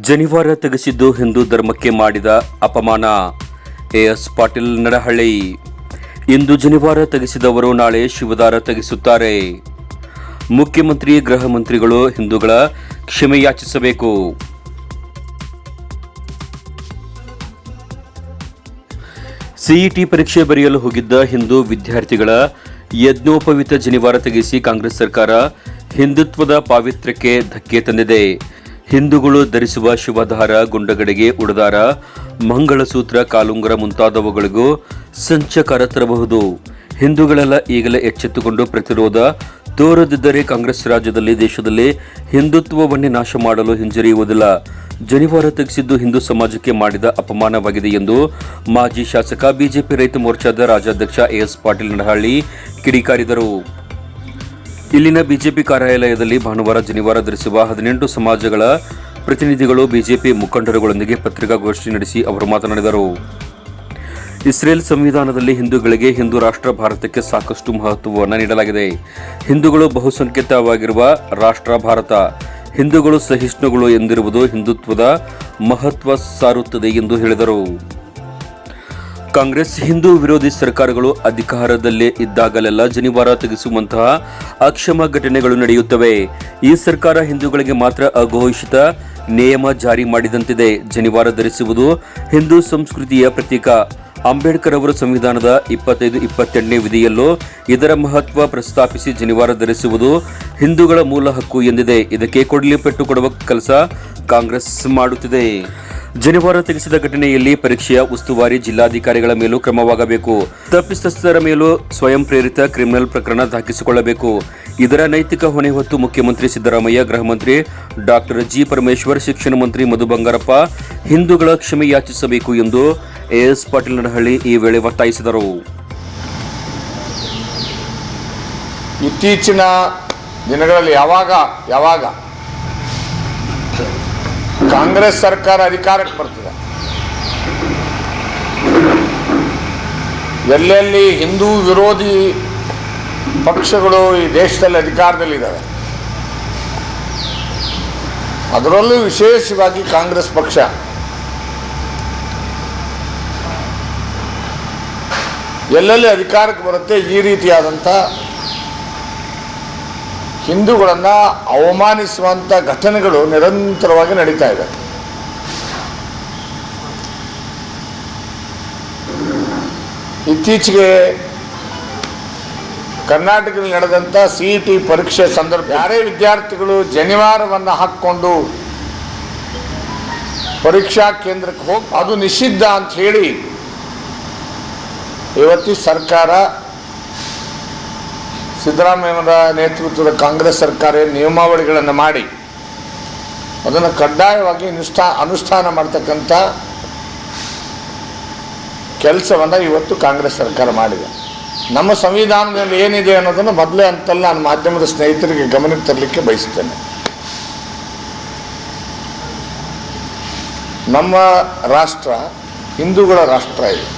ಜನಿವಾರ ತೆಗೆಸಿದ್ದು ಹಿಂದೂ ಧರ್ಮಕ್ಕೆ ಮಾಡಿದ ಅಪಮಾನ. ಎಎಸ್ ಪಾಟೀಲ್ ನಡಹಳ್ಳಿ. ಇಂದು ಜನಿವಾರ ತೆಗೆಸಿದವರು ನಾಳೆ ಶಿವದಾರ ತೆಗೆಸುತ್ತಾರೆ. ಮುಖ್ಯಮಂತ್ರಿ, ಗೃಹ ಮಂತ್ರಿಗಳು ಹಿಂದೂಗಳ ಕ್ಷಮೆ ಯಾಚಿಸಬೇಕು. ಸಿಇಟಿ ಪರೀಕ್ಷೆ ಬರೆಯಲು ಹೋಗಿದ್ದ ಹಿಂದೂ ವಿದ್ಯಾರ್ಥಿಗಳ ಯಜ್ಞೋಪವಿತ ಜನಿವಾರ ತೆಗೆಸಿ ಕಾಂಗ್ರೆಸ್ ಸರ್ಕಾರ ಹಿಂದುತ್ವದ ಪಾವಿತ್ರ್ಯಕ್ಕೆ ಧಕ್ಕೆ ತಂದಿದೆ. ಹಿಂದೂಗಳು ಧರಿಸುವ ಶಿವಧಾರ ಗುಂಡಗಡೆಗೆ ಉಡದಾರ, ಮಂಗಳಸೂತ್ರ, ಕಾಲುಂಗರ ಮುಂತಾದವುಗಳಿಗೂ ಸಂಚಕಾರ ತರಬಹುದು. ಹಿಂದೂಗಳೆಲ್ಲ ಈಗಲೇ ಎಚ್ಚೆತ್ತುಕೊಂಡು ಪ್ರತಿರೋಧ ತೋರದಿದ್ದರೆ ಕಾಂಗ್ರೆಸ್ ರಾಜ್ಯದಲ್ಲಿ, ದೇಶದಲ್ಲಿ ಹಿಂದುತ್ವವನ್ನೇ ನಾಶ ಮಾಡಲು ಹಿಂಜರಿಯುವುದಿಲ್ಲ. ಜನಿವಾರ ತೆಗೆಸಿದ್ದು ಹಿಂದೂ ಸಮಾಜಕ್ಕೆ ಮಾಡಿದ ಅಪಮಾನವಾಗಿದೆ ಎಂದು ಮಾಜಿ ಶಾಸಕ, ಬಿಜೆಪಿ ರೈತ ಮೋರ್ಚಾದ ರಾಜ್ಯಾಧ್ಯಕ್ಷ ಎಎಸ್ ಪಾಟೀಲ್ ನಡಹಳ್ಳಿ ಕಿಡಿಕಾರಿದರು. ಇಲ್ಲಿನ ಬಿಜೆಪಿ ಕಾರ್ಯಾಲಯದಲ್ಲಿ ಭಾನುವಾರ ಜನಿವಾರ ಧರಿಸುವ ಹದಿನೆಂಟು ಸಮಾಜಗಳ ಪ್ರತಿನಿಧಿಗಳು ಬಿಜೆಪಿ ಮುಖಂಡರುಗಳೊಂದಿಗೆ ಪತ್ರಿಕಾಗೋಷ್ಠಿ ನಡೆಸಿ ಅವರು ಮಾತನಾಡಿದರು. ಇಸ್ರೇಲ್ ಸಂವಿಧಾನದಲ್ಲಿ ಹಿಂದೂಗಳಿಗೆ ಹಿಂದೂ ರಾಷ್ಟ್ರ ಭಾರತಕ್ಕೆ ಸಾಕಷ್ಟು ಮಹತ್ವವನ್ನು ನೀಡಲಾಗಿದೆ. ಹಿಂದೂಗಳು ಬಹುಸಂಖ್ಯಾತವಾಗಿರುವ ರಾಷ್ಟ್ರ ಭಾರತ. ಹಿಂದೂಗಳು ಸಹಿಷ್ಣುಗಳು ಎಂದಿರುವುದು ಹಿಂದುತ್ವದ ಮಹತ್ವ ಸಾರುತ್ತದೆ ಎಂದು ಹೇಳಿದರು. ಕಾಂಗ್ರೆಸ್ ಹಿಂದೂ ವಿರೋಧಿ ಸರ್ಕಾರಗಳು ಅಧಿಕಾರದಲ್ಲೇ ಇದ್ದಾಗಲೆಲ್ಲ ಜನಿವಾರ ತೆಗೆಸುವಂತಹ ಅಕ್ಷಮ ಘಟನೆಗಳು ನಡೆಯುತ್ತವೆ. ಈ ಸರ್ಕಾರ ಹಿಂದೂಗಳಿಗೆ ಮಾತ್ರ ಅಘೋಷಿತ ನಿಯಮ ಜಾರಿ ಮಾಡಿದಂತಿದೆ. ಜನಿವಾರ ಧರಿಸುವುದು ಹಿಂದೂ ಸಂಸ್ಕೃತಿಯ ಪ್ರತೀಕ. ಅಂಬೇಡ್ಕರ್ ಅವರು ಸಂವಿಧಾನದ ಇಪ್ಪತ್ತೈದು, ಇಪ್ಪತ್ತೆಂಟನೇ ವಿಧಿಯಲ್ಲೂ ಇದರ ಮಹತ್ವ ಪ್ರಸ್ತಾಪಿಸಿ ಜನಿವಾರ ಧರಿಸುವುದು ಹಿಂದೂಗಳ ಮೂಲ ಹಕ್ಕು ಎಂದಿದೆ. ಇದಕ್ಕೆ ಕೊಡಲಿ ಪೆಟ್ಟು ಕೊಡುವ ಕೆಲಸ ಕಾಂಗ್ರೆಸ್ ಮಾಡುತ್ತಿದೆ. ಜನಿವಾರ ತಿಳಿಸಿದ ಘಟನೆಯಲ್ಲಿ ಪರೀಕ್ಷೆಯ ಉಸ್ತುವಾರಿ ಜಿಲ್ಲಾಧಿಕಾರಿಗಳ ಮೇಲೂ ಕ್ರಮವಾಗಬೇಕು. ತಪ್ಪಿತಸ್ಥರ ಮೇಲೂ ಸ್ವಯಂ ಪ್ರೇರಿತ ಕ್ರಿಮಿನಲ್ ಪ್ರಕರಣ ದಾಖಲಿಸಿಕೊಳ್ಳಬೇಕು. ಇದರ ನೈತಿಕ ಹೊಣೆ ಹೊತ್ತು ಮುಖ್ಯಮಂತ್ರಿ ಸಿದ್ದರಾಮಯ್ಯ, ಗೃಹ ಮಂತ್ರಿ ಡಾಕ್ಟರ್ ಜಿ ಪರಮೇಶ್ವರ್, ಶಿಕ್ಷಣ ಮಂತ್ರಿ ಮಧು ಬಂಗಾರಪ್ಪ ಹಿಂದೂಗಳ ಕ್ಷಮೆ ಯಾಚಿಸಬೇಕು ಎಂದು ಎಎಸ್ ಪಾಟೀಲ್ ನಡಹಳ್ಳಿ ಈ ವೇಳೆ ಒತ್ತಾಯಿಸಿದರು. ಇತ್ತೀಚಿನ ದಿನಗಳಲ್ಲಿ ಯಾವಾಗ ಯಾವಾಗ? ಕಾಂಗ್ರೆಸ್ ಸರ್ಕಾರ ಅಧಿಕಾರಕ್ಕೆ ಬರ್ತದೆ. ಎಲ್ಲೆಲ್ಲಿ ಹಿಂದೂ ವಿರೋಧಿ ಪಕ್ಷಗಳು ಈ ದೇಶದಲ್ಲಿ ಅಧಿಕಾರದಲ್ಲಿದ್ದಾವೆ, ಅದರಲ್ಲೂ ವಿಶೇಷವಾಗಿ ಕಾಂಗ್ರೆಸ್ ಪಕ್ಷ. ಎಲ್ಲೆಲ್ಲಿ ಅಧಿಕಾರಕ್ಕೆ ಬರುತ್ತೆ ಈ ರೀತಿಯಾದಂಥ ಹಿಂದೂಗಳನ್ನು ಅವಮಾನಿಸುವಂಥ ಘಟನೆಗಳು ನಿರಂತರವಾಗಿ ನಡೀತಾ ಇದೆ. ಇತ್ತೀಚೆಗೆ ಕರ್ನಾಟಕದಲ್ಲಿ ನಡೆದಂಥ ಸಿ ಇ ಟಿ ಪರೀಕ್ಷೆ ಸಂದರ್ಭ ಯಾರೇ ವಿದ್ಯಾರ್ಥಿಗಳು ಜನಿವಾರವನ್ನು ಹಾಕ್ಕೊಂಡು ಪರೀಕ್ಷಾ ಕೇಂದ್ರಕ್ಕೆ ಹೋಗಿ ಅದು ನಿಷಿದ್ಧ ಅಂತ ಹೇಳಿ ಇವತ್ತಿ ಸರ್ಕಾರ ಸಿದ್ದರಾಮಯ್ಯನವರ ನೇತೃತ್ವದ ಕಾಂಗ್ರೆಸ್ ಸರ್ಕಾರ ನಿಯಮಾವಳಿಗಳನ್ನು ಮಾಡಿ ಅದನ್ನು ಕಡ್ಡಾಯವಾಗಿ ಅನುಷ್ಠಾ ಅನುಷ್ಠಾನ ಮಾಡ್ತಕ್ಕಂಥ ಕೆಲಸವನ್ನು ಇವತ್ತು ಕಾಂಗ್ರೆಸ್ ಸರ್ಕಾರ ಮಾಡಿದೆ. ನಮ್ಮ ಸಂವಿಧಾನದಲ್ಲಿ ಏನಿದೆ ಅನ್ನೋದನ್ನು ಮೊದಲೇ ಅಂತಲ್ಲ ನಾನು ಮಾಧ್ಯಮದ ಸ್ನೇಹಿತರಿಗೆ ಗಮನಕ್ಕೆ ತರಲಿಕ್ಕೆ ಬಯಸ್ತೇನೆ. ನಮ್ಮ ರಾಷ್ಟ್ರ ಹಿಂದೂಗಳ ರಾಷ್ಟ್ರ ಇದೆ.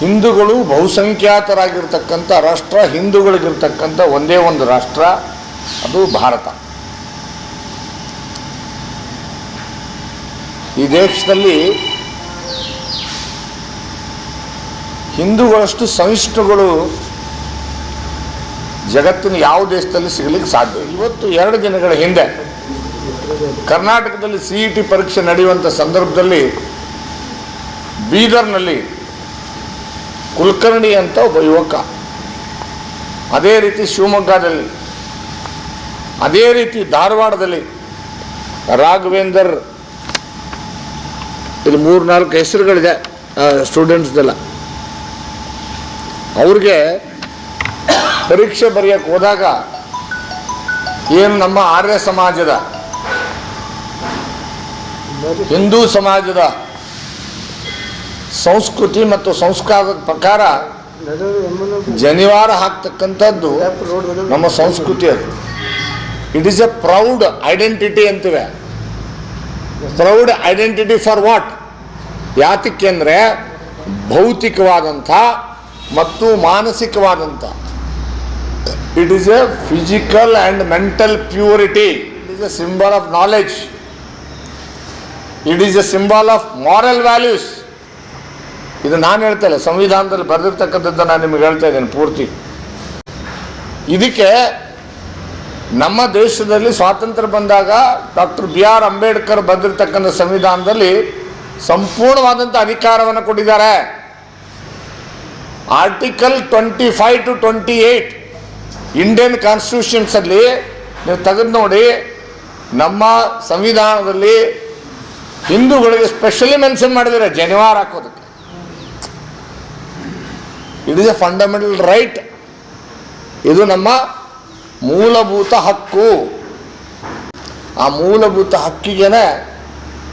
ಹಿಂದೂಗಳು ಬಹುಸಂಖ್ಯಾತರಾಗಿರ್ತಕ್ಕಂಥ ರಾಷ್ಟ್ರ, ಹಿಂದೂಗಳಿಗಿರ್ತಕ್ಕಂಥ ಒಂದೇ ಒಂದು ರಾಷ್ಟ್ರ, ಅದು ಭಾರತ. ಈ ದೇಶದಲ್ಲಿ ಹಿಂದೂಗಳಷ್ಟು ಸಹಿಷ್ಣುಗಳು ಜಗತ್ತಿನ ಯಾವ ದೇಶದಲ್ಲಿ ಸಿಗಲಿಕ್ಕೆ ಸಾಧ್ಯ ಇವತ್ತು ಎರಡು ದಿನಗಳ ಹಿಂದೆ ಕರ್ನಾಟಕದಲ್ಲಿ ಸಿ ಇ ಟಿ ಪರೀಕ್ಷೆ ನಡೆಯುವಂಥ ಸಂದರ್ಭದಲ್ಲಿ ಬೀದರ್ನಲ್ಲಿ ಕುಲಕರ್ಣಿ ಅಂತ ಒಬ್ಬ ಯುವಕ. ಅದೇ ರೀತಿ ಶಿವಮೊಗ್ಗದಲ್ಲಿ, ಅದೇ ರೀತಿ ಧಾರವಾಡದಲ್ಲಿ ರಾಘವೇಂದರ್, ಇದು ಮೂರು ನಾಲ್ಕು ಹೆಸರುಗಳಿದೆ ಸ್ಟೂಡೆಂಟ್ಸ್ದೆಲ್ಲ ಅವ್ರಿಗೆ ಪರೀಕ್ಷೆ ಬರೆಯೋಕ್ಕೆ ಹೋದಾಗ ಏನು ನಮ್ಮ ಆರ್ಯ ಸಮಾಜದ, ಹಿಂದೂ ಸಮಾಜದ ಸಂಸ್ಕೃತಿ ಮತ್ತು ಸಂಸ್ಕಾರದ ಪ್ರಕಾರ ಜನಿವಾರ ಹಾಕ್ತಕ್ಕಂಥದ್ದು ನಮ್ಮ ಸಂಸ್ಕೃತಿ ಅದು. It is a proud identity ಅಂತಿವೆ. Proud identity for what ಯಾತಕ್ಕೆ ಅಂದರೆ ಭೌತಿಕವಾದಂಥ ಮತ್ತು ಮಾನಸಿಕವಾದಂಥ. It is a physical and mental purity it is a symbol of knowledge. It is a symbol of moral values. ಇದು ನಾನು ಹೇಳ್ತಾ ಇಲ್ಲ, ಸಂವಿಧಾನದಲ್ಲಿ ಬರೆದಿರ್ತಕ್ಕಂಥದ್ದು ನಾನು ನಿಮಗೆ ಹೇಳ್ತಾ ಇದ್ದೇನೆ ಪೂರ್ತಿ. ಇದಕ್ಕೆ ನಮ್ಮ ದೇಶದಲ್ಲಿ ಸ್ವಾತಂತ್ರ್ಯ ಬಂದಾಗ ಡಾಕ್ಟರ್ ಬಿ ಆರ್ ಅಂಬೇಡ್ಕರ್ ಬರೆದಿರ್ತಕ್ಕಂಥ ಸಂವಿಧಾನದಲ್ಲಿ ಸಂಪೂರ್ಣವಾದಂಥ ಅಧಿಕಾರವನ್ನು ಕೊಟ್ಟಿದ್ದಾರೆ. Article twenty five to twenty eight Indian ಕಾನ್ಸ್ಟಿಟ್ಯೂಷನ್ಸಲ್ಲಿ ನೀವು ತೆಗೆದು ನೋಡಿ, ನಮ್ಮ ಸಂವಿಧಾನದಲ್ಲಿ ಹಿಂದೂಗಳಿಗೆ ಸ್ಪೆಷಲಿ ಮೆನ್ಷನ್ ಮಾಡಿದ್ದಾರೆ, ಜನಿವಾರ ಹಾಕೋದಕ್ಕೆ. It is a fundamental right ಇದು ನಮ್ಮ ಮೂಲಭೂತ ಹಕ್ಕು. ಆ ಮೂಲಭೂತ ಹಕ್ಕಿಗೆನೆ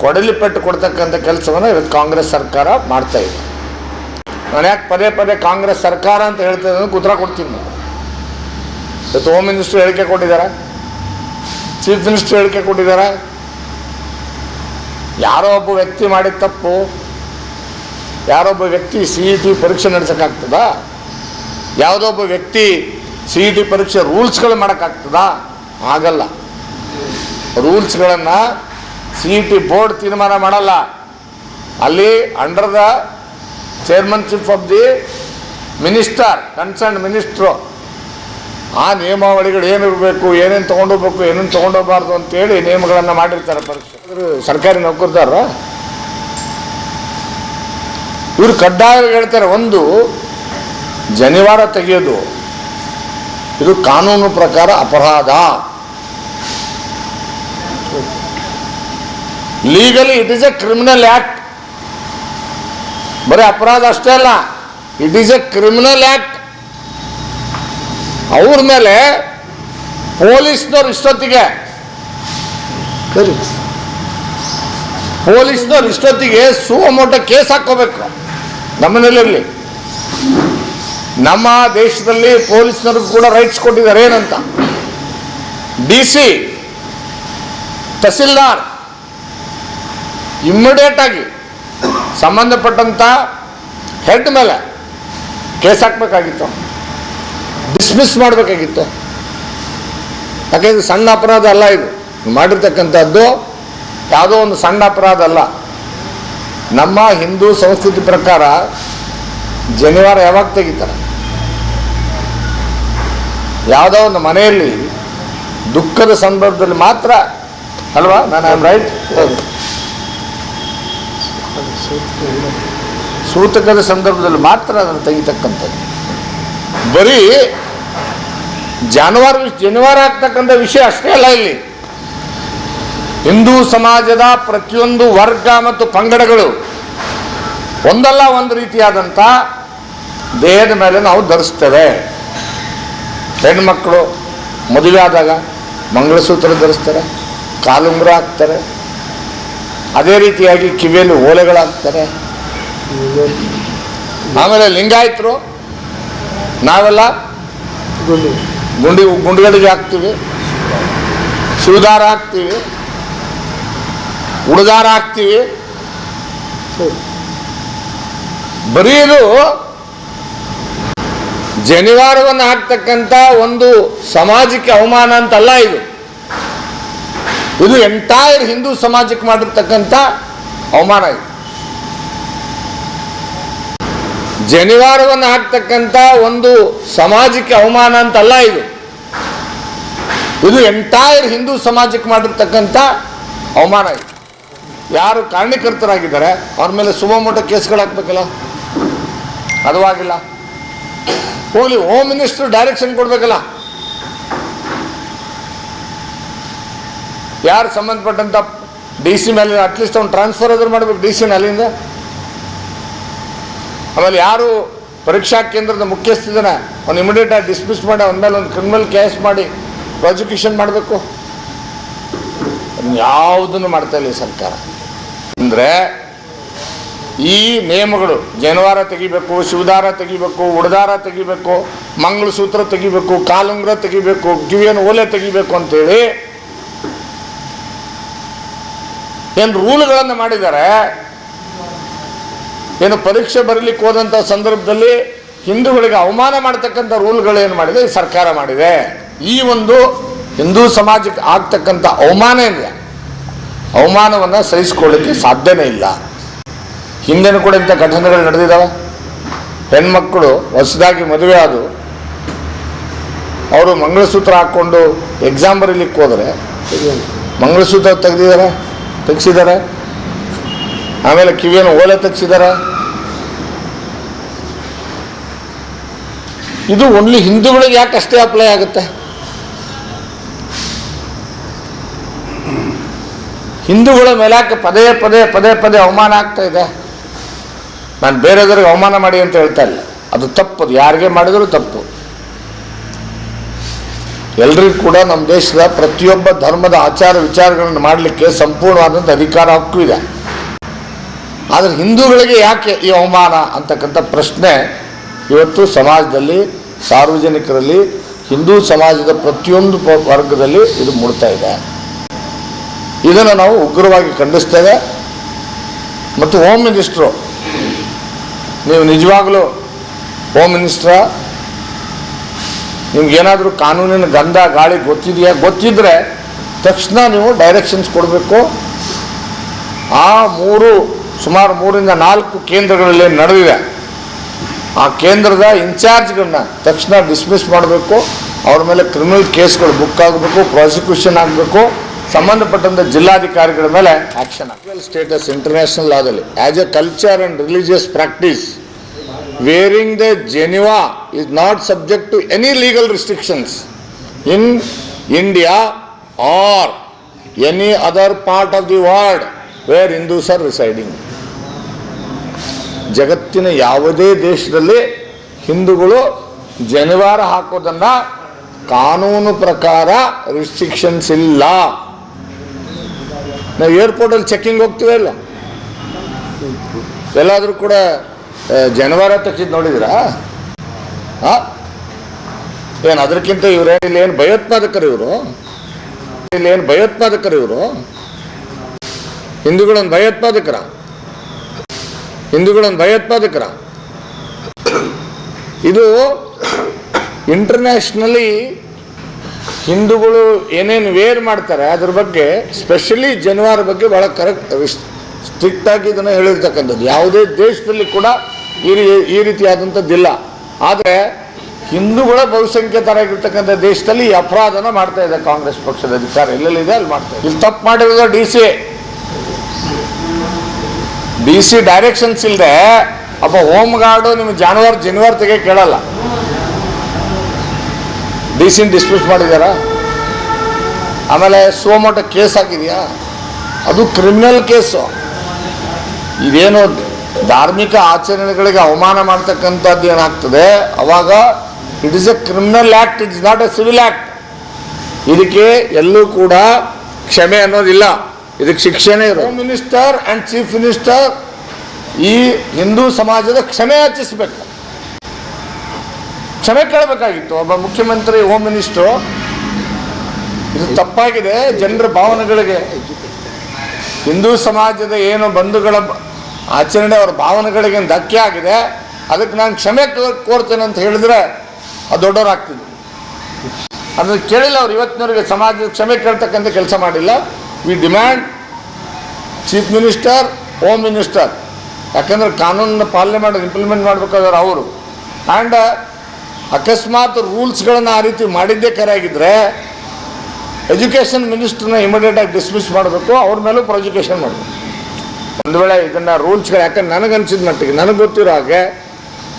ಕೊಡಲಿ ಪೆಟ್ಟು ಕೊಡ್ತಕ್ಕಂಥ ಕೆಲಸವನ್ನು ಇವತ್ತು ಕಾಂಗ್ರೆಸ್ ಸರ್ಕಾರ ಮಾಡ್ತಾ ಇದೆ. ನಾನು ಯಾಕೆ ಪದೇ ಪದೇ ಕಾಂಗ್ರೆಸ್ ಸರ್ಕಾರ ಅಂತ ಹೇಳ್ತಾ ಇದ್ದೀನಿ ಉತ್ತರ ಕೊಡ್ತೀನಿ ನಾನು. ಇವತ್ತು ಹೋಮ್ ಮಿನಿಸ್ಟರ್ ಹೇಳಿಕೆ ಕೊಟ್ಟಿದ್ದಾರೆ. ಚೀಫ್ ಮಿನಿಸ್ಟರ್ ಹೇಳಿಕೆ ಕೊಟ್ಟಿದ್ದಾರೆ. ಯಾರೋ ಒಬ್ಬ ವ್ಯಕ್ತಿ ಮಾಡಿದ ತಪ್ಪು ಯಾರೊಬ್ಬ ವ್ಯಕ್ತಿ ಸಿ ಇ ಟಿ ಪರೀಕ್ಷೆ ನಡೆಸೋಕ್ಕಾಗ್ತದ? ಯಾವುದೋ ಒಬ್ಬ ವ್ಯಕ್ತಿ ಸಿ ಇ ಟಿ ಪರೀಕ್ಷೆ ರೂಲ್ಸ್ಗಳು ಮಾಡೋಕ್ಕಾಗ್ತದ? ಆಗಲ್ಲ ರೂಲ್ಸ್ಗಳನ್ನು ಸಿ ಇ ಟಿ ಬೋರ್ಡ್ ತೀರ್ಮಾನ ಮಾಡಲ್ಲ. ಅಲ್ಲಿ under the chairmanship of the minister concern minister ಆ ನಿಯಮಾವಳಿಗಳು ಏನಿರಬೇಕು ಏನೇನು ತೊಗೊಂಡೋಗ್ಬೇಕು ಏನೇನು ತೊಗೊಂಡೋಗ್ಬಾರ್ದು ಅಂತೇಳಿ ನಿಯಮಗಳನ್ನು ಮಾಡಿರ್ತಾರೆ ಪರೀಕ್ಷೆ. ಸರ್ಕಾರಿ ನೌಕರದಾರ ಇವರು ಕಡ್ಡಾಯವಾಗಿ ಹೇಳ್ತಾರೆ ಒಂದು ಜನಿವಾರ ತೆಗೆಯೋದು. ಇದು ಕಾನೂನು ಪ್ರಕಾರ ಅಪರಾಧ. Legally it is a criminal act ಬರೀ ಅಪರಾಧ ಅಷ್ಟೇ ಅಲ್ಲ it is a criminal act ಅವ್ರ ಮೇಲೆ ಪೊಲೀಸ್ನವ್ರು ಇಷ್ಟೊತ್ತಿಗೆ ಪೊಲೀಸ್ನವ್ರು ಇಷ್ಟೊತ್ತಿಗೆ ಸುವಮೋಟ ಕೇಸ್ ಹಾಕೋಬೇಕು ನಮ್ಮನೇಲಿರಲಿ ನಮ್ಮ ದೇಶದಲ್ಲಿ ಪೊಲೀಸ್ನವ್ರಿಗೂ ಕೂಡ ರೈಟ್ಸ್ ಕೊಟ್ಟಿದ್ದಾರೆ ಏನಂತ ಡಿ ಸಿ ತಹಸೀಲ್ದಾರ್ ಇಮ್ಮಿಡಿಯೇಟ್ ಆಗಿ ಸಂಬಂಧಪಟ್ಟಂಥ ಹೆಡ್ ಮೇಲೆ ಕೇಸ್ ಹಾಕಬೇಕಾಗಿತ್ತು. ಡಿಸ್ಮಿಸ್ ಮಾಡಬೇಕಾಗಿತ್ತು. ಯಾಕೆ ಇದು ಸಣ್ಣ ಅಪರಾಧ ಅಲ್ಲ ಇದು. ಮಾಡಿರ್ತಕ್ಕಂಥದ್ದು ಯಾವುದೋ ಒಂದು ಸಣ್ಣ ಅಪರಾಧ ಅಲ್ಲ. ನಮ್ಮ ಹಿಂದೂ ಸಂಸ್ಕೃತಿ ಪ್ರಕಾರ ಜನಿವಾರ ಯಾವಾಗ ತೆಗಿತಾರೆ? ಯಾವುದೋ ಒಂದು ಮನೆಯಲ್ಲಿ ದುಃಖದ ಸಂದರ್ಭದಲ್ಲಿ ಮಾತ್ರ, ಅಲ್ವಾ? ನಾನು ಐ ರೈಟ್? ಸೂತಕದ ಸಂದರ್ಭದಲ್ಲಿ ಮಾತ್ರ ಅದನ್ನು ತೆಗಿತಕ್ಕಂಥದ್ದು. ಬರೀ ಜಾನುವಾರು, ಜನಿವಾರ ಆಗ್ತಕ್ಕಂಥ ವಿಷಯ ಅಷ್ಟೇ ಅಲ್ಲ ಇಲ್ಲಿ. ಹಿಂದೂ ಸಮಾಜದ ಪ್ರತಿಯೊಂದು ವರ್ಗ ಮತ್ತು ಪಂಗಡಗಳು ಒಂದಲ್ಲ ಒಂದು ರೀತಿಯಾದಂಥ ದೇಹದ ಮೇಲೆ ನಾವು ಧರಿಸ್ತೇವೆ. ಹೆಣ್ಮಕ್ಳು ಮದುವೆ ಆದಾಗ ಮಂಗಳಸೂತ್ರ ಧರಿಸ್ತಾರೆ ಕಾಲುಂಗುರ ಹಾಕ್ತಾರೆ ಅದೇ ರೀತಿಯಾಗಿ ಕಿವಿಯಲ್ಲಿ ಓಲೆಗಳಾಗ್ತಾರೆ ಆಮೇಲೆ ಲಿಂಗಾಯತರು ನಾವೆಲ್ಲ ಗುಂಡಿ. ಗುಂಡುಗಳಿಗೆ ಹಾಕ್ತೀವಿ ಶಿವದಾರ ಹಾಕ್ತೀವಿ. ಉಡುದಾರ ಹಾಕ್ತೀವಿ ಬರೀ ಜನಿವಾರವನ್ನು ಹಾಕ್ತಕ್ಕಂಥ ಒಂದು ಸಮಾಜಕ್ಕೆ ಅವಮಾನ ಅಂತಲ್ಲ ಇದು. ಇದು ಎಂಟೈರ್ ಹಿಂದೂ ಸಮಾಜಕ್ಕೆ ಮಾಡಿರ್ತಕ್ಕಂಥ ಅವಮಾನ ಇದು. ಜನಿವಾರವನ್ನು ಹಾಕ್ತಕ್ಕಂಥ ಒಂದು ಸಮಾಜಕ್ಕೆ ಅವಮಾನ ಅಂತಲ್ಲ ಇದು. ಇದು ಎಂಟೈರ್ ಹಿಂದೂ ಸಮಾಜಕ್ಕೆ ಮಾಡಿರ್ತಕ್ಕಂಥ ಅವಮಾನ ಇದು. ಯಾರು ಕಾರಣೀಕರ್ತರಾಗಿದ್ದಾರೆ ಅವ್ರ ಮೇಲೆ ಸುಮಮೋಟ ಕೇಸ್ಗಳು ಹಾಕ್ಬೇಕಲ್ಲ? ಅದು ಆಗಿಲ್ಲ. ಹೋಗ್ಲಿ ಹೋಮ್ ಮಿನಿಸ್ಟರ್ ಡೈರೆಕ್ಷನ್ ಕೊಡ್ಬೇಕಲ್ಲ? ಯಾರು ಸಂಬಂಧಪಟ್ಟಂತ ಡಿ ಸಿ ಮೇಲೆ ಅಟ್ಲೀಸ್ಟ್ ಅವ್ನು ಟ್ರಾನ್ಸ್ಫರ್ ಆದ್ರೂ ಮಾಡ್ಬೇಕು ಡಿ ಸಿನ ಅಲ್ಲಿಂದ? ಆಮೇಲೆ ಯಾರು ಪರೀಕ್ಷಾ ಕೇಂದ್ರದ ಮುಖ್ಯಸ್ಥಿದ್ದಾನೆ ಅವ್ನು ಇಮಿಡಿಯೇಟ್ ಆಗಿ ಡಿಸ್ಮಿಸ್ ಮಾಡಿ, ಅವನ ಮೇಲೆ ಒಂದು ಕ್ರಿಮಿನಲ್ ಕೇಸ್ ಮಾಡಿ ಪ್ರಾಸಿಕ್ಯೂಷನ್ ಮಾಡಬೇಕು? ಯಾವುದನ್ನು ಮಾಡ್ತಾ ಇಲ್ಲ ಸರ್ಕಾರ. ಅಂದರೆ ಈ ನಿಯಮಗಳು, ಜನವಾರ ತೆಗಿಬೇಕು, ಶಿವದಾರ ತೆಗಿಬೇಕು, ಉಡದಾರ ತೆಗಿಬೇಕು ಮಂಗಳಸೂತ್ರ ತೆಗಿಬೇಕು, ಕಾಲುಂಗ್ರ ತೆಗಿಬೇಕು, ಕಿವಿಯನ್ನು ಓಲೆ ತೆಗಿಬೇಕು ಅಂತೇಳಿ ಏನು ರೂಲ್ಗಳನ್ನು ಮಾಡಿದ್ದಾರೆ. ಏನು ಪರೀಕ್ಷೆ ಬರಲಿಕ್ಕೆ ಹೋದಂಥ ಸಂದರ್ಭದಲ್ಲಿ ಹಿಂದೂಗಳಿಗೆ ಅವಮಾನ ಮಾಡ್ತಕ್ಕಂಥ ರೂಲ್ಗಳೇನು ಮಾಡಿದೆ ಸರ್ಕಾರ ಮಾಡಿದೆ. ಈ ಒಂದು ಹಿಂದೂ ಸಮಾಜಕ್ಕೆ ಆಗ್ತಕ್ಕಂಥ ಅವಮಾನ ಏನಿದೆ? ಅವಮಾನವನ್ನು ಸಹಿಸ್ಕೊಳ್ಳಿಕ್ಕೆ ಸಾಧ್ಯನೇ ಇಲ್ಲ. ಹಿಂದೆನೂ ಕೂಡ ಇಂಥ ಘಟನೆಗಳು ನಡೆದಿದ್ದಾವೆ? ಹೆಣ್ಮಕ್ಕಳು ಹೊಸದಾಗಿ ಮದುವೆ ಆದು, ಅವರು ಮಂಗಳಸೂತ್ರ ಹಾಕ್ಕೊಂಡು ಎಕ್ಸಾಮ್ ಬರೀಲಿಕ್ಕೆ ಹೋದರೆ, ಮಂಗಳಸೂತ್ರ ತೆಗೆದಿದ್ದಾರೆ, ತೆಗ್ಸಿದ್ದಾರೆ, ಆಮೇಲೆ ಕಿವಿಯನ್ನು ಓಲೆ ತೆಗ್ಸಿದ್ದಾರೆ. ಇದು ಓನ್ಲಿ ಹಿಂದೂಗಳಿಗೆ ಯಾಕೆ ಅಷ್ಟೇ ಅಪ್ಲೈ ಆಗುತ್ತೆ? ಹಿಂದೂಗಳ ಮೇಲಾಕೆ ಪದೇ ಪದೇ ಪದೇ ಪದೇ ಅವಮಾನ ಆಗ್ತಾ ಇದೆ. ನಾನು ಬೇರೆದವ್ರಿಗೆ ಅವಮಾನ ಮಾಡಿ ಅಂತ ಹೇಳ್ತಾ ಇಲ್ಲ. ಅದು ತಪ್ಪು. ಯಾರಿಗೆ ಮಾಡಿದರೂ ತಪ್ಪು. ಎಲ್ರಿಗೂ ಕೂಡ ನಮ್ಮ ದೇಶದ ಪ್ರತಿಯೊಬ್ಬ ಧರ್ಮದ ಆಚಾರ ವಿಚಾರಗಳನ್ನು ಮಾಡಲಿಕ್ಕೆ ಸಂಪೂರ್ಣವಾದಂಥ ಅಧಿಕಾರ ಹಕ್ಕು ಇದೆ. ಆದರೆ ಹಿಂದೂಗಳಿಗೆ ಯಾಕೆ ಈ ಅವಮಾನ ಅಂತಕ್ಕಂಥ ಪ್ರಶ್ನೆ ಇವತ್ತು ಸಮಾಜದಲ್ಲಿ, ಸಾರ್ವಜನಿಕರಲ್ಲಿ, ಹಿಂದೂ ಸಮಾಜದ ಪ್ರತಿಯೊಂದು ವರ್ಗದಲ್ಲಿ ಇದು ಮೂಡ್ತಾ ಇದೆ. ಇದನ್ನು ನಾವು ಉಗ್ರವಾಗಿ ಖಂಡಿಸ್ತೇವೆ. ಮತ್ತು ಹೋಮ್ ಮಿನಿಸ್ಟ್ರು ನೀವು ನಿಜವಾಗಲೂ ಹೋಮ್ ಮಿನಿಸ್ಟ್ರ ನಿಮ್ಗೇನಾದರೂ ಕಾನೂನಿನ ಗಂಧ, ಗಾಳಿ ಗೊತ್ತಿದೆಯಾ? ಗೊತ್ತಿದ್ದರೆ ತಕ್ಷಣ ನೀವು ಡೈರೆಕ್ಷನ್ಸ್ ಕೊಡಬೇಕು. ಆ ಮೂರು, ಸುಮಾರು ಮೂರಿಂದ ನಾಲ್ಕು ಕೇಂದ್ರಗಳಲ್ಲಿ ನಡೆದಿದೆ. ಆ ಕೇಂದ್ರದ ಇನ್ಚಾರ್ಜ್ಗಳನ್ನ ತಕ್ಷಣ ಡಿಸ್ಮಿಸ್ ಮಾಡಬೇಕು. ಅವ್ರ ಮೇಲೆ ಕ್ರಿಮಿನಲ್ ಕೇಸ್ಗಳು ಬುಕ್ ಆಗಬೇಕು ಪ್ರಾಸಿಕ್ಯೂಷನ್ ಆಗಬೇಕು. ಸಂಬಂಧಪಟ್ಟಂಥ ಜಿಲ್ಲಾಧಿಕಾರಿಗಳ ಮೇಲೆ action status international ಲಾದಲ್ಲಿ as a culture and religious practice wearing the Geneva is not subject to any legal restrictions in India or any other part of the world where Hindus are residing ಜಗತ್ತಿನ ಯಾವುದೇ ದೇಶದಲ್ಲಿ ಹಿಂದೂಗಳು ಜನಿವಾರ ಹಾಕೋದನ್ನು ಕಾನೂನು ಪ್ರಕಾರ restrictions ಇಲ್ಲ. ನಾವು ಏರ್ಪೋರ್ಟಲ್ಲಿ checking ಹೋಗ್ತೀವಿ ಇಲ್ಲ ಎಲ್ಲಾದರೂ ಕೂಡ ಜನವಾರ ತಕ್ಷಿದ್ ನೋಡಿದಿರಾ ಆ? ಏನು ಅದಕ್ಕಿಂತ ಇವ್ರ, ಇಲ್ಲಿ ಏನು ಭಯೋತ್ಪಾದಕರು ಇವರು? ಇಲ್ಲಿ ಏನು ಭಯೋತ್ಪಾದಕರು ಇವರು? ಹಿಂದೂಗಳೊಂದು ಭಯೋತ್ಪಾದಕರ? ಹಿಂದೂಗಳೊಂದು ಭಯೋತ್ಪಾದಕರ? ಇದು ಇಂಟರ್ನ್ಯಾಷನಲಿ ಹಿಂದೂಗಳು ಏನೇನು ವೇರ್ ಮಾಡ್ತಾರೆ, ಅದ್ರ ಬಗ್ಗೆ ಸ್ಪೆಷಲಿ ಜನವಾರ ಬಗ್ಗೆ ಭಾಳ ಕರೆಕ್ಟ್ ಸ್ಟ್ರಿಕ್ಟ್ ಆಗಿ ಇದನ್ನು ಹೇಳಿರ್ತಕ್ಕಂಥದ್ದು. ಯಾವುದೇ ದೇಶದಲ್ಲಿ ಕೂಡ ಈ ಈ ರೀತಿಯಾದಂಥದ್ದಿಲ್ಲ ಆದರೆ ಹಿಂದೂಗಳ ಬಹುಸಂಖ್ಯಾತರಾಗಿರ್ತಕ್ಕಂಥ ದೇಶದಲ್ಲಿ ಈ ಅಪರಾಧನ ಮಾಡ್ತಾ ಇದೆ ಕಾಂಗ್ರೆಸ್ ಪಕ್ಷದ ಅಧಿಕಾರ. ಎಲ್ಲೆಲ್ಲಿದೆ ಅಲ್ಲಿ ಮಾಡ್ತಾ ಇದೆ. ಇಲ್ಲಿ ತಪ್ಪು ಮಾಡಿರೋದು D C D C directions ಇಲ್ಲದೆ ಅಪ್ಪ ಹೋಮ್ ಗಾರ್ಡು ನಿಮ್ಗೆ ಜಾನುವಾರು ಜನಿವಾರ ತೆಗೆ ಕೇಳಲ್ಲ. ಡಿ ಸಿನ ಡಿಸ್ಮಿಸ್ ಮಾಡಿದಾರಾ? ಆಮೇಲೆ ಸೋಮೋಟ ಕೇಸ್ ಹಾಕಿದೆಯಾ? ಅದು ಕ್ರಿಮಿನಲ್ ಕೇಸು ಇದೇನು ಧಾರ್ಮಿಕ ಆಚರಣೆಗಳಿಗೆ ಅವಮಾನ ಮಾಡ್ತಕ್ಕಂಥದ್ದು ಏನಾಗ್ತದೆ? ಅವಾಗ it is a criminal act it is not a civil act ಇದಕ್ಕೆ ಎಲ್ಲೂ ಕೂಡ ಕ್ಷಮೆ ಅನ್ನೋದಿಲ್ಲ. ಇದಕ್ಕೆ ಶಿಕ್ಷೆನೇ ಇರೋ ಮಿನಿಸ್ಟರ್ ಆ್ಯಂಡ್ ಚೀಫ್ ಮಿನಿಸ್ಟರ್ ಈ ಹಿಂದೂ ಸಮಾಜದ ಕ್ಷಮೆ ಯಾಚಿಸಬೇಕು. ಕ್ಷಮೆ ಕೇಳಬೇಕಾಗಿತ್ತು. ಒಬ್ಬ ಮುಖ್ಯಮಂತ್ರಿ ಹೋಮ್ ಮಿನಿಸ್ಟರ್ ಇದು ತಪ್ಪಾಗಿದೆ. ಜನರ ಭಾವನೆಗಳಿಗೆ ಹಿಂದೂ ಸಮಾಜದ ಏನು ಬಂಧುಗಳ ಆಚರಣೆ ಅವರ ಭಾವನೆಗಳಿಗೆ ಧಕ್ಕೆ ಆಗಿದೆ. ಅದಕ್ಕೆ ನಾನು ಕ್ಷಮೆ ಕೋರ್ತೇನೆ ಅಂತ ಹೇಳಿದ್ರೆ ಅದು ದೊಡ್ಡವರಾಗ್ತಿದ್ರು ಅದನ್ನು ಕೇಳಿಲ್ಲ ಅವ್ರು. ಇವತ್ತಿನವರೆಗೆ ಸಮಾಜದ ಕ್ಷಮೆ ಕೇಳ್ತಕ್ಕಂಥ ಕೆಲಸ ಮಾಡಿಲ್ಲ. We demand chief minister home minister ಯಾಕಂದ್ರೆ ಕಾನೂನನ್ನ ಪಾಲನೆ ಮಾಡೋದು ಇಂಪ್ಲಿಮೆಂಟ್ ಮಾಡಬೇಕಾದ್ರೆ ಅವರು. ಆ್ಯಂಡ್ ಅಕಸ್ಮಾತ್ ರೂಲ್ಸ್ಗಳನ್ನು ಆ ರೀತಿ ಮಾಡಿದ್ದೇ ಕರೆ ಆಗಿದ್ದರೆ ಎಜುಕೇಷನ್ ಮಿನಿಸ್ಟ್ರನ್ನ ಇಮಿಡಿಯೇಟಾಗಿ ಡಿಸ್ಮಿಸ್ ಮಾಡಬೇಕು, ಅವ್ರ ಮೇಲೂ ಪ್ರೊಜುಕೇಷನ್ ಮಾಡಬೇಕು. ಒಂದು ವೇಳೆ ಇದನ್ನು ರೂಲ್ಸ್ಗಳು ಯಾಕಂದ್ರೆ ನನಗನ್ಸಿದ ಮಟ್ಟಿಗೆ, ನನಗೆ ಗೊತ್ತಿರೋ ಹಾಗೆ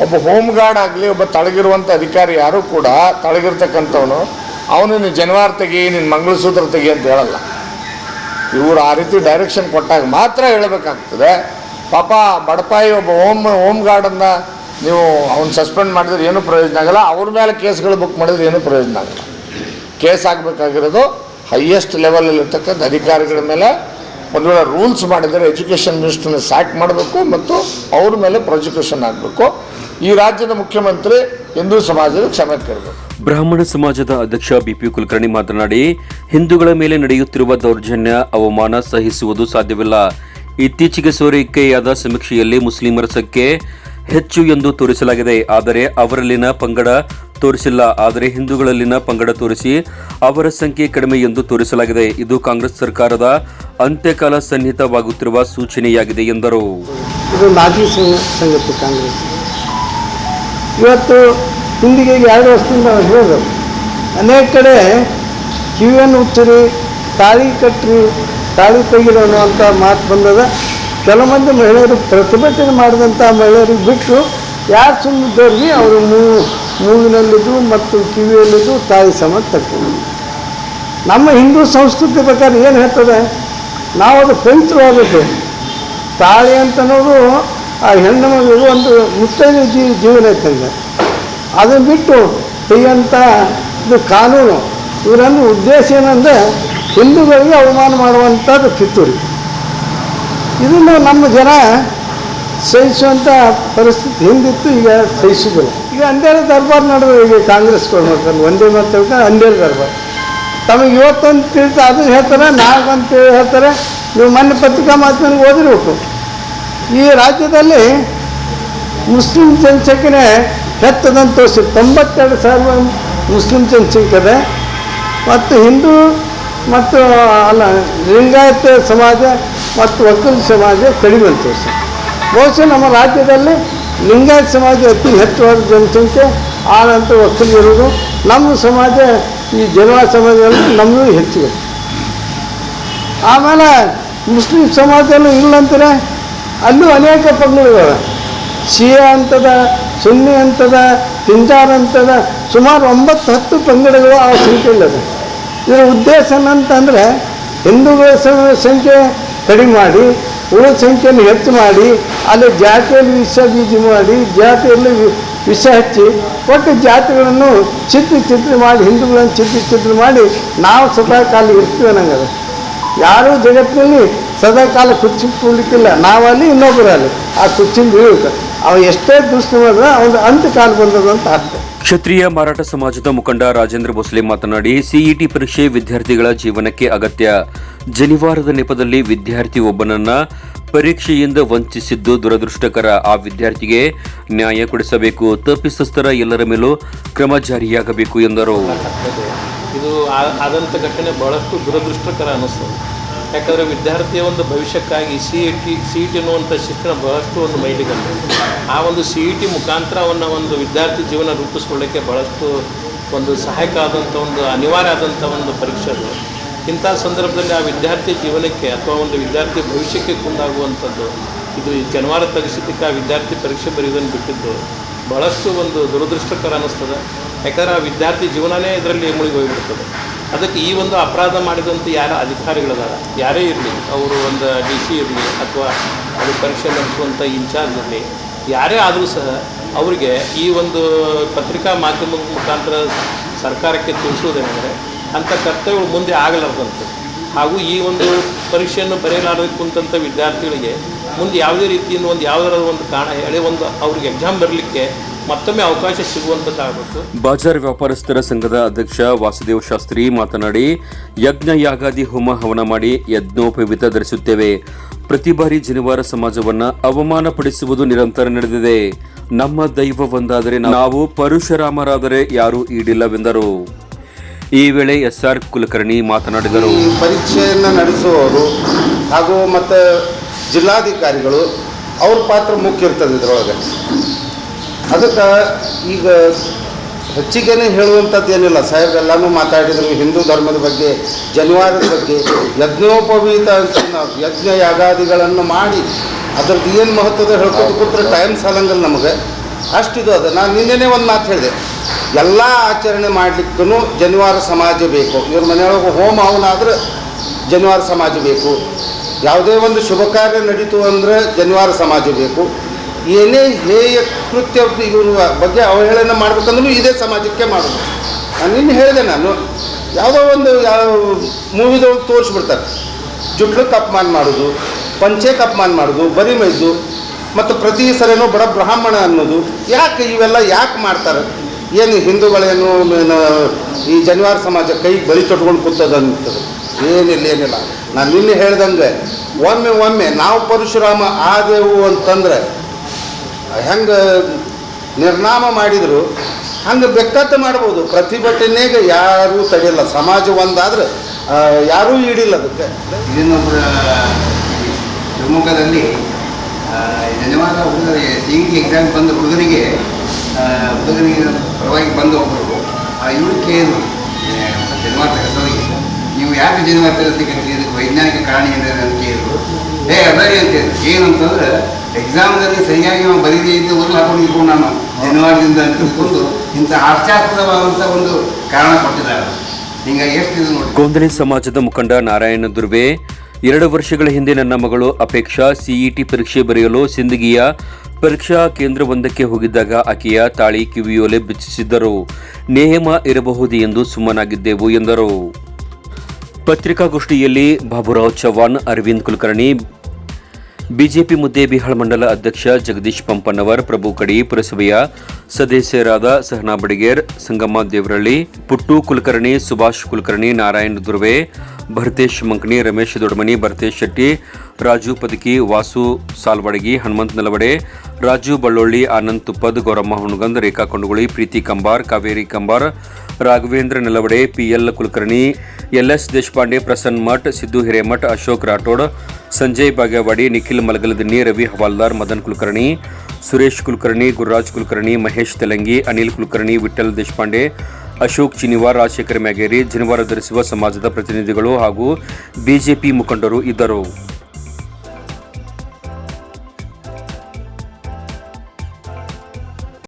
ಒಬ್ಬ ಹೋಮ್ ಗಾರ್ಡ್ ಆಗಲಿ, ಒಬ್ಬ ತಳಗಿರುವಂಥ ಅಧಿಕಾರಿ ಯಾರೂ ಕೂಡ ತಳಗಿರ್ತಕ್ಕಂಥವನು, ಅವನು ನೀನು ಜನವಾರ ತೆಗಿ, ನಿನ್ನ ಮಂಗಳಸೂತ್ರ ತೆಗಿ ಅಂತ ಹೇಳಲ್ಲ. ಇವರು ಆ ರೀತಿ ಡೈರೆಕ್ಷನ್ ಕೊಟ್ಟಾಗ ಮಾತ್ರ ಹೇಳಬೇಕಾಗ್ತದೆ. ಪಾಪ ಬಡಪಾಯಿ ಒಬ್ಬ ಹೋಮ್ ಹೋಮ್ ಗಾರ್ಡನ್ನು ನೀವು ಅವ್ನು ಸಸ್ಪೆಂಡ್ ಮಾಡಿದ್ರೆ ಏನೂ ಪ್ರಯೋಜನ ಆಗಲ್ಲ. ಅವ್ರ ಮೇಲೆ ಕೇಸ್ಗಳು ಬುಕ್ ಮಾಡಿದ್ರೆ ಏನೂ ಪ್ರಯೋಜನ ಆಗಲ್ಲ. ಕೇಸ್ ಆಗಬೇಕಾಗಿರೋದು ಹೈಯೆಸ್ಟ್ ಲೆವೆಲಲ್ಲಿರ್ತಕ್ಕಂಥ ಅಧಿಕಾರಿಗಳ ಮೇಲೆ ಒಂದು ವೇಳೆ ರೂಲ್ಸ್ ಮಾಡಿದರೆ ಎಜುಕೇಷನ್ ಮಿನಿಸ್ಟ್ರನ್ನ ಸ್ಯಾಕ್ ಮಾಡಬೇಕು ಮತ್ತು ಅವ್ರ ಮೇಲೆ ಪ್ರಾಸಿಕ್ಯೂಷನ್ ಆಗಬೇಕು. ಈ ರಾಜ್ಯದ ಮುಖ್ಯಮಂತ್ರಿ ಹಿಂದೂ ಸಮಾಜದ ಕ್ಷಮೆ ಕೇಳಬೇಕು. ಬ್ರಾಹ್ಮಣ ಸಮಾಜದ ಅಧ್ಯಕ್ಷ ಬಿಪಿ ಕುಲಕರ್ಣಿ ಮಾತನಾಡಿ, ಹಿಂದೂಗಳ ಮೇಲೆ ನಡೆಯುತ್ತಿರುವ ದೌರ್ಜನ್ಯ, ಅವಮಾನ ಸಹಿಸುವುದು ಸಾಧ್ಯವಿಲ್ಲ. ಇತ್ತೀಚೆಗೆ ಸೋರಿಕೆಯಾದ ಸಮೀಕ್ಷೆಯಲ್ಲಿ ಮುಸ್ಲಿಮರ ಸಂಖ್ಯೆ ಹೆಚ್ಚು ಎಂದು ತೋರಿಸಲಾಗಿದೆ. ಆದರೆ ಅವರಲ್ಲಿನ ಪಂಗಡ ತೋರಿಸಿಲ್ಲ. ಆದರೆ ಹಿಂದೂಗಳಲ್ಲಿನ ಪಂಗಡ ತೋರಿಸಿ ಅವರ ಸಂಖ್ಯೆ ಕಡಿಮೆ ಎಂದು ತೋರಿಸಲಾಗಿದೆ. ಇದು ಕಾಂಗ್ರೆಸ್ ಸರ್ಕಾರದ ಅಂತ್ಯಕಾಲ ಸನ್ನಿಹಿತವಾಗುತ್ತಿರುವ ಸೂಚನೆಯಾಗಿದೆ ಎಂದರು. ಇವತ್ತು ಹಿಂದಿಗೆ ಎರಡು ವರ್ಷದಿಂದ ಹೇಳಿದರು ಅನೇಕ ಕಡೆ ಕಿವಿಯನ್ನು ಉಚ್ಚರಿ ತಾಳಿ ಕಟ್ಟಿರಿ ತಾಳಿ ತೆಗಿರೋ ಅನ್ನುವಂಥ ಮಾತು ಬಂದದ. ಕೆಲವೊಂದು ಮಹಿಳೆಯರು ಪ್ರತಿಭಟನೆ ಮಾಡಿದಂಥ ಮಹಿಳೆಯರಿಗೆ ಬಿಟ್ಟು ಯಾರು ಸುಮ್ಮನಿದ್ದವ್ರಿಗೆ ಅವರು ಮೂ, ಮೂಗಿನಲ್ಲಿದ್ದು ಮತ್ತು ಕಿವಿಯಲ್ಲಿದ್ದು ತಾಯಿ ಸಮ ತಕ್ಕೊಂಡು. ನಮ್ಮ ಹಿಂದೂ ಸಂಸ್ಕೃತಿ ಪ್ರಕಾರ ಏನು ಹೇಳ್ತದೆ? ನಾವು ಅದು ಪವಿತ್ರವಾದದ್ದು ತಾಳಿ ಅಂತನೋದು ಆ ಹೆಣ್ಣು ಮಗು ಒಂದು ಮುತ್ತೈದು ಜೀ, ಜೀವನ ಇದ್ದಂಗೆ ಅದನ್ನು ಬಿಟ್ಟು ತೆಗೆಯಂಥ ಇದು ಕಾನೂನು. ಇವರನ್ನು ಉದ್ದೇಶ ಏನಂದರೆ ಹಿಂದೂಗಳಿಗೆ ಅವಮಾನ ಮಾಡುವಂಥದ್ದು ಕಿತ್ತೂರಿ ಇದನ್ನು ನಮ್ಮ ಜನ ಸಹಿಸುವಂಥ ಪರಿಸ್ಥಿತಿ ಹಿಂದಿತ್ತು, ಈಗ ಸಹಿಸುವುದಿಲ್ಲ ಈಗ ಅಂದೇಳಿ ದರ್ಬಾರ್ ನಡೆದು ಈಗ ಕಾಂಗ್ರೆಸ್ಗಳು ಮಾಡ್ತಾರೆ ಒಂದೇ ಮಾತು ಹೇಳ್ತಾರೆ ಅಂದೇಳಿ ದರ್ಬಾರ್. ತಮಗೆ ಇವತ್ತೊಂದು ತಿಳಿತು ಅದು ಹೇಳ್ತಾರೆ ನಾಲ್ಕು ಅಂತ ಹೇಳ್ತಾರೆ, ನೀವು ಮೊನ್ನೆ ಪತ್ರಿಕಾ ಮಾಧ್ಯಮ ಓದಿರ್ಬೇಕು. ಈ ರಾಜ್ಯದಲ್ಲಿ ಮುಸ್ಲಿಂ ಜನಸಂಖ್ಯೆ ಹೆಚ್ಚದಂತ ತೋರಿಸಿ, ತೊಂಬತ್ತೆರಡು ಸಾವಿರ ಮುಸ್ಲಿಂ ಜನಸಂಖ್ಯೆ ಇದೆ. ಮತ್ತು ಹಿಂದೂ ಮತ್ತು ಅಲ್ಲ, ಲಿಂಗಾಯತ ಸಮಾಜ ಮತ್ತು ಒಕ್ಕಲ ಸಮಾಜ ಕಡಿಮೆ ಅಂತ ಸರ್ ಬಹುಶಃ ನಮ್ಮ ರಾಜ್ಯದಲ್ಲಿ ಲಿಂಗಾಯತ ಸಮಾಜ ಅತಿ ಹೆಚ್ಚುವಾದ ಜನಸಂಖ್ಯೆ ಆನಂತರ ಇರೋದು ನಮ್ಮ ಸಮಾಜ, ಈ ಜನವಾರ ಸಮಾಜದಲ್ಲಿ ನಮ್ಮದು ಹೆಚ್ಚಿದೆ ಆಮೇಲೆ ಮುಸ್ಲಿಂ ಸಮಾಜದಲ್ಲೂ ಇಲ್ಲಂತಾರೆ ಅಲ್ಲೂ ಅನೇಕ ಪಂಗಡಗಳಿವೆ ಶಿಯಾ ಅಂತದ, ಸುನ್ನಿ ಅಂತದ, ತಿಂಜಾರ್ ಅಂತದ, ಸುಮಾರು ಒಂಬತ್ತು ಹತ್ತು ಪಂಗಡಗಳು ಆ ಸಂಖ್ಯೆಯಲ್ಲಿದೆ ಇದರ ಉದ್ದೇಶ ಏನಂತಂದರೆ, ಹಿಂದೂಗಳ ಸಂಖ್ಯೆ ಕಡಿಮೆ ಮಾಡಿ, ಉಳಿದ ಸಂಖ್ಯೆಯನ್ನು ಹೆಚ್ಚು ಮಾಡಿ, ಅಲ್ಲಿ ಜಾತಿಯಲ್ಲಿ ವಿಷ ಬೀಜ ಮಾಡಿ ಜಾತಿಯಲ್ಲಿ ವಿಷ ಹಚ್ಚಿ, ಒಟ್ಟು ಜಾತಿಗಳನ್ನು ಚಿತ್ರ ಚಿತ್ರ ಮಾಡಿ, ಹಿಂದೂಗಳನ್ನು ಚಿತ್ರ ಚಿತ್ರ ಮಾಡಿ, ನಾವು ಸದಾ ಕಾಲ ಇರ್ತೀವಿ ಅನ್ನಂಗದ. ಯಾರೂ ಜಗತ್ತಿನಲ್ಲಿ ಸದಾ ಕಾಲ ಕುರ್ಚಿ ಕೂಡ್ಲಿಕ್ಕಿಲ್ಲ ನಾವಲ್ಲಿ ಇನ್ನೊಬ್ಬರಲ್ಲಿ. ಆ ಕುರ್ಚಿಂದ ಬೀಳುತ್ತೆ ಅವ ಎಷ್ಟೇ ದುಷ್ಟ ಮಾಡಿದ್ರೆ ಅವನ ಅಂತ್ಯಕಾಲ ಕಾಲ ಬಂದದಂತ ಅರ್ಥ. ಕ್ಷತ್ರಿಯ ಮಾರಾಟ ಸಮಾಜದ ಮುಖಂಡ ರಾಜೇಂದ್ರ ಭೋಸ್ಲೆ ಮಾತನಾಡಿ, ಸಿಇಟಿ ಪರೀಕ್ಷೆ ವಿದ್ಯಾರ್ಥಿಗಳ ಜೀವನಕ್ಕೆ ಅಗತ್ಯ. ಜನಿವಾರದ ನೆಪದಲ್ಲಿ ವಿದ್ಯಾರ್ಥಿ ಒಬ್ಬನನ್ನ ಪರೀಕ್ಷೆಯಿಂದ ವಂಚಿಸಿದ್ದು ದುರದೃಷ್ಟಕರ. ಆ ವಿದ್ಯಾರ್ಥಿಗೆ ನ್ಯಾಯ ಕೊಡಿಸಬೇಕು ತಪ್ಪಿಸಸ್ಥರ ಎಲ್ಲರ ಮೇಲೂ ಕ್ರಮ ಜಾರಿಯಾಗಬೇಕು ಎಂದರು. ಇದು ಆ- ಆದಂಥ ಘಟನೆ ಬಹಳಷ್ಟು ದುರದೃಷ್ಟಕರ ಅನ್ನಿಸ್ತದೆ. ಯಾಕಂದರೆ ವಿದ್ಯಾರ್ಥಿಯ ಒಂದು ಭವಿಷ್ಯಕ್ಕಾಗಿ C E T C E T ಅನ್ನುವಂಥ ಶಿಕ್ಷಣ ಬಹಳಷ್ಟು ಒಂದು ಮೈಲಿಗಲ್ಲು ಆ ಒಂದು ಸಿ ಇ ಟಿ ಮುಖಾಂತರ ಅವನ್ನ ಒಂದು ವಿದ್ಯಾರ್ಥಿ ಜೀವನ ರೂಪಿಸ್ಕೊಳ್ಳೋಕ್ಕೆ ಬಹಳಷ್ಟು ಒಂದು ಸಹಾಯಕ ಆದಂಥ ಒಂದು ಅನಿವಾರ್ಯ ಆದಂಥ ಒಂದು ಪರೀಕ್ಷೆ ಅದು. ಇಂಥ ಸಂದರ್ಭದಲ್ಲಿ ಆ ವಿದ್ಯಾರ್ಥಿ ಜೀವನಕ್ಕೆ ಅಥವಾ ಒಂದು ವಿದ್ಯಾರ್ಥಿ ಭವಿಷ್ಯಕ್ಕೆ ಕುಂದಾಗುವಂಥದ್ದು, ಇದು ಈ ಜನವಾರ ತೆಗೆಸಿದ್ದಕ್ಕೆ ಆ ವಿದ್ಯಾರ್ಥಿ ಪರೀಕ್ಷೆ ಬರೆಯೋದನ್ನು ಬಿಟ್ಟಿದ್ದು ಬಹಳಷ್ಟು ಒಂದು ದುರದೃಷ್ಟಕರ ಅನ್ನಿಸ್ತದೆ ಯಾಕಂದರೆ ಆ ವಿದ್ಯಾರ್ಥಿ ಜೀವನನೇ ಇದರಲ್ಲಿ ಮುಳುಗಿ ಹೋಗಿಬಿಡ್ತದೆ. ಅದಕ್ಕೆ ಈ ಒಂದು ಅಪರಾಧ ಮಾಡಿದಂಥ ಯಾರ ಅಧಿಕಾರಿಗಳದಾರ? ಯಾರೇ ಇರಲಿ, ಅವರು ಒಂದು ಡಿ ಸಿ ಇರಲಿ ಅಥವಾ ಅದು ಪರೀಕ್ಷೆ ನಡೆಸುವಂಥ ಇನ್ಚಾರ್ಜ್ ಇರಲಿ, ಯಾರೇ ಆದರೂ ಸಹ ಅವರಿಗೆ ಈ ಒಂದು ಪತ್ರಿಕಾ ಮಾಧ್ಯಮದ ಮುಖಾಂತರ ಸರ್ಕಾರಕ್ಕೆ ತಿಳಿಸುವುದೇನೆಂದರೆ, ಅಂಥ ಕರ್ತವ್ಯಗಳು ಮುಂದೆ ಆಗಲಾರ್ದಂತೆ. ಹಾಗೂ ಈ ಒಂದು ಪರೀಕ್ಷೆಯನ್ನು ಬರೆಯಲಾರದೆ ಕುಂತಂಥ ವಿದ್ಯಾರ್ಥಿಗಳಿಗೆ ಮುಂದೆ ಯಾವುದೇ ರೀತಿಯಿಂದ ಒಂದು ಯಾವುದರ ಒಂದು ಕಾರಣ ಹೇಳಿ, ಒಂದು ಅವ್ರಿಗೆ ಎಕ್ಸಾಮ್ ಬರಲಿಕ್ಕೆ ಮತ್ತೊಮ್ಮೆ ಅವಕಾಶ ಸಿಗುವಂಥದ್ದಾಗಬೇಕು ಬಾಜಾರ್ ವ್ಯಾಪಾರಸ್ಥರ ಸಂಘದ ಅಧ್ಯಕ್ಷ ವಾಸುದೇವ್ ಶಾಸ್ತ್ರಿ ಮಾತನಾಡಿ ಯಜ್ಞ ಯಾಗಾದಿ ಹೋಮ ಹವನ ಮಾಡಿ ಯಜ್ಞೋಪವೀತ ಧರಿಸುತ್ತೇವೆ. ಪ್ರತಿ ಬಾರಿ ಜನಿವಾರ ಸಮಾಜವನ್ನ ಅವಮಾನಪಡಿಸುವುದು ನಿರಂತರ ನಡೆದಿದೆ. ನಮ್ಮ ದೈವ ಒಂದಾದರೆ ನಾವು ಪರಶುರಾಮರಾದರೆ ಯಾರೂ ಈಡಿಲ್ಲವೆಂದರು. ಈ ವೇಳೆ ಎಸ್ ಆರ್ ಕುಲಕರ್ಣಿ ಮಾತನಾಡಿದರು. ಈ ಪರೀಕ್ಷೆಯನ್ನು ನಡೆಸುವವರು ಹಾಗೂ ಮತ್ತು ಜಿಲ್ಲಾಧಿಕಾರಿಗಳು ಅವ್ರ ಪಾತ್ರ ಮುಖ್ಯ ಇರ್ತದೆ ಇದರೊಳಗೆ. ಅದಕ್ಕೆ ಈಗ ಹೆಚ್ಚಿಗೆನೇ ಹೇಳುವಂಥದ್ದು ಏನಿಲ್ಲ. ಸಾಹೇಬ್ರೆಲ್ಲನೂ ಮಾತಾಡಿದರು. ಹಿಂದೂ ಧರ್ಮದ ಬಗ್ಗೆ ಜನಿವಾರದ ಬಗ್ಗೆ ಯಜ್ಞೋಪವೀತ ಅಂತ ನಾವು ಯಜ್ಞ ಯಾಗಾದಿಗಳನ್ನು ಮಾಡಿ ಅದ್ರದ್ದು ಏನು ಮಹತ್ವದ ಹೇಳ್ಕೊತ ಕೂತ್ರೆ ಟೈಮ್ ಸಾಲಂಗಲ್ಲ ನಮಗೆ. ಅಷ್ಟಿದು ಅದು. ನಾನು ನಿನ್ನೆನೇ ಒಂದು ಮಾತು ಹೇಳಿದೆ. ಎಲ್ಲ ಆಚರಣೆ ಮಾಡಲಿಕ್ಕೂ ಜನಿವಾರ ಸಮಾಜ ಬೇಕು. ಇವ್ರ ಮನೆಯೊಳಗೆ ಹೋಮ ಅವನಾದ್ರೆ ಆದ್ರೆ ಜನಿವಾರ ಸಮಾಜ ಬೇಕು. ಯಾವುದೇ ಒಂದು ಶುಭ ಕಾರ್ಯ ನಡೀತು ಅಂದರೆ ಜನಿವಾರ ಸಮಾಜ ಬೇಕು. ಏನೇ ಹೇಯ ಕೃತ್ಯ ಇವರ ಬಗ್ಗೆ ಅವಹೇಳನ ಮಾಡ್ಬೇಕಂದ್ರೂ ಇದೇ ಸಮಾಜಕ್ಕೆ ಮಾಡೋದು. ನಾನು ನಿನ್ನೆ ಹೇಳಿದೆ ನಾನು, ಯಾವುದೋ ಒಂದು ಯಾವ ಮೂವಿದೊಳಗೆ ತೋರಿಸ್ಬಿಡ್ತಾರೆ. ಜುಟ್ಲಕ್ಕೆ ಅಪಮಾನ ಮಾಡೋದು, ಪಂಚೆ ಅಪಮಾನ ಮಾಡೋದು, ಬರಿ ಮೈದು, ಮತ್ತು ಪ್ರತಿ ಸರಿನೂ ಬಡ ಬ್ರಾಹ್ಮಣ ಅನ್ನೋದು, ಯಾಕೆ ಇವೆಲ್ಲ ಯಾಕೆ ಮಾಡ್ತಾರೆ? ಏನು ಹಿಂದೂಗಳೇನು ಈ ಜನಿವಾರ ಸಮಾಜ ಕೈ ಬಳಿ ತೊಟ್ಕೊಂಡು ಕೂತದ ಅಂತದ್ದು ಏನಿಲ್ಲ ಏನಿಲ್ಲ. ನಾನು ನಿನ್ನೆ ಹೇಳ್ದಂಗೆ ಒಮ್ಮೆ ಒಮ್ಮೆ ನಾವು ಪರಶುರಾಮ ಆದೆವು ಅಂತಂದ್ರೆ ಹೆಂಗೆ ನಿರ್ನಾಮ ಮಾಡಿದರು ಹಂಗೆ ಬೆಕ್ಕತ್ತ ಮಾಡ್ಬೋದು. ಪ್ರತಿಭಟನೆಗೆ ಯಾರೂ ತಡೆಯಲ್ಲ. ಸಮಾಜ ಒಂದಾದ್ರೆ ಯಾರೂ ಈಡಿಲ್ಲ ಅದಕ್ಕೆ. ಇನ್ನೊಬ್ಬರ ಶಿವಮೊಗ್ಗದಲ್ಲಿ ಆ, ಜನವಾದ ಹುಡುಗರಿಗೆ ಸಿ ಇ ಟಿ ಎಕ್ಸಾಮ್ ಬಂದ ಹುಡುಗರಿಗೆ ಹುಡುಗನಿಗೆ ಪರವಾಗಿ ಬಂದು ಒಬ್ಬರು ಇವಕ್ಕೆ ಏನು ಜನ್ಮಾರ್ಥ ಕಸೋರಿಗೆ ನೀವು ಯಾಕೆ ಕಲಿಸ್ಲಿಕ್ಕೆ ಅಂತ ಇದಕ್ಕೆ ವೈಜ್ಞಾನಿಕ ಕಾರಣ ಏನಿದೆ ಅಂತ ಕೇಳಿದ್ರು ಹೇ ಅದರಿ ಅಂತ ಹೇಳಿದ್ರು ಏನು ಅಂತಂದ್ರೆ ಎಕ್ಸಾಮ್ದಲ್ಲಿ ಸರಿಯಾಗಿ ನಾವು ಬರೀದೇ ಇದ್ದು ಒಂದು ಹಾಕೊಂಡು ಇಟ್ಕೊಂಡು ನಾನು ಜನವಾರದಿಂದ ತಿಳ್ಕೊಂಡು ಇಂಥ ಹಾಸ್ಯಾಸ್ತ್ರವಾದಂಥ ಒಂದು ಕಾರಣ ಕೊಟ್ಟಿದ್ದಾರೆ. ಹಿಂಗಾಗಿ ಇದು ನೋಡಿ. ಸಮಾಜದ ಮುಖಂಡ ನಾರಾಯಣ ದುರ್ವೆ, ಎರಡು ವರ್ಷಗಳ ಹಿಂದೆ ನನ್ನ ಮಗಳು ಅಪೇಕ್ಷಾ ಸಿಇಟಿ ಪರೀಕ್ಷೆ ಬರೆಯಲು ಸಿಂದಗಿಯ ಪರೀಕ್ಷಾ ಕೇಂದ್ರವೊಂದಕ್ಕೆ ಹೋಗಿದ್ದಾಗ ಆಕೆಯ ತಾಳಿ ಕಿವಿಯೋಲೆ ಬಿಚ್ಚಿಸಿದ್ದರು. ನೇಮ ಇರಬಹುದು ಎಂದು ಸುಮ್ಮನಾಗಿದ್ದೆವು ಎಂದರು. ಪತ್ರಿಕಾಗೋಷ್ಠಿಯಲ್ಲಿ ಬಾಬುರಾವ್ ಚವ್ಹಾಣ್, ಅರವಿಂದ್ ಕುಲಕರ್ಣಿ ಬಿಜೆಪಿ ಮುದ್ದೇಬಿಹಾಳ್ ಮಂಡಲ ಅಧ್ಯಕ್ಷ ಜಗದೀಶ್ ಪಂಪನವರ್, ಪ್ರಭು ಕಡಿ ಪುರಸಭೆಯ ಸದಸ್ಯರಾದ ಸಹನಾ ಬಡಿಗೇರ್, ಸಂಗಮ್ಮ ದೇವರಳ್ಳಿ, ಪುಟ್ಟು ಕುಲಕರ್ಣಿ, ಸುಭಾಷ್ ಕುಲಕರ್ಣಿ, ನಾರಾಯಣ್ ದುರ್ವೆ, ಭರತೇಶ್ ಮಂಕಣಿ, ರಮೇಶ್ ದೊಡ್ಮನಿ, ಭರತೇಶ್ ಶೆಟ್ಟಿ, ರಾಜು ಪದಕಿ, ವಾಸು ಸಾಲ್ವಡಗಿ, ಹನುಮಂತ್ ನಲವಡೆ, ರಾಜು ಬಳ್ಳೊಳ್ಳಿ, ಆನಂದ್ ತುಪ್ಪದ್, ಗೌರಮ್ಮ ಹುಣಗಂದ್, ರೇಖಾ ಕೊಂಡಗುಳಿ, ಪ್ರೀತಿ ಕಂಬಾರ್, ಕಾವೇರಿ ಕಂಬಾರ್, ರಾಘವೇಂದ್ರ ನಲವಡೆ ಪಿಎಲ್ ಕುಲಕರ್ಣಿ ಎಲ್ಎಸ್ ದೇಶಪಾಂಡೆ, ಪ್ರಸನ್ನ ಮಠ್, ಸಿದ್ದು ಹಿರೇಮಠ್, ಅಶೋಕ್ ರಾಠೋಡ್ ಸಂಜಯ್ ಬಾಗೇವಾಡಿ, ನಿಖಿಲ್ ಮಲಗಲದಿನ್ನಿ ರವಿ ಹವಾಲ್ದಾರ್, ಮದನ್ ಕುಲಕರ್ಣಿ, ಸುರೇಶ್ ಕುಲಕರ್ಣಿ, ಗುರುರಾಜ್ ಕುಲಕರ್ಣಿ, ಮಹೇಶ್ ತೆಲಂಗಿ, ಅನಿಲ್ ಕುಲಕರ್ಣಿ ವಿಠಲ್ ದೇಶಪಾಂಡೆ, ಅಶೋಕ್ ಚಿನಿವಾರ್, ರಾಜಶೇಖರ್ ಮ್ಯಾಗೇರಿ, ಜನಿವಾರ ಧರಿಸುವ ಸಮಾಜದ ಪ್ರತಿನಿಧಿಗಳು ಹಾಗೂ ಬಿಜೆಪಿ ಮುಖಂಡರು ಇದ್ದರು.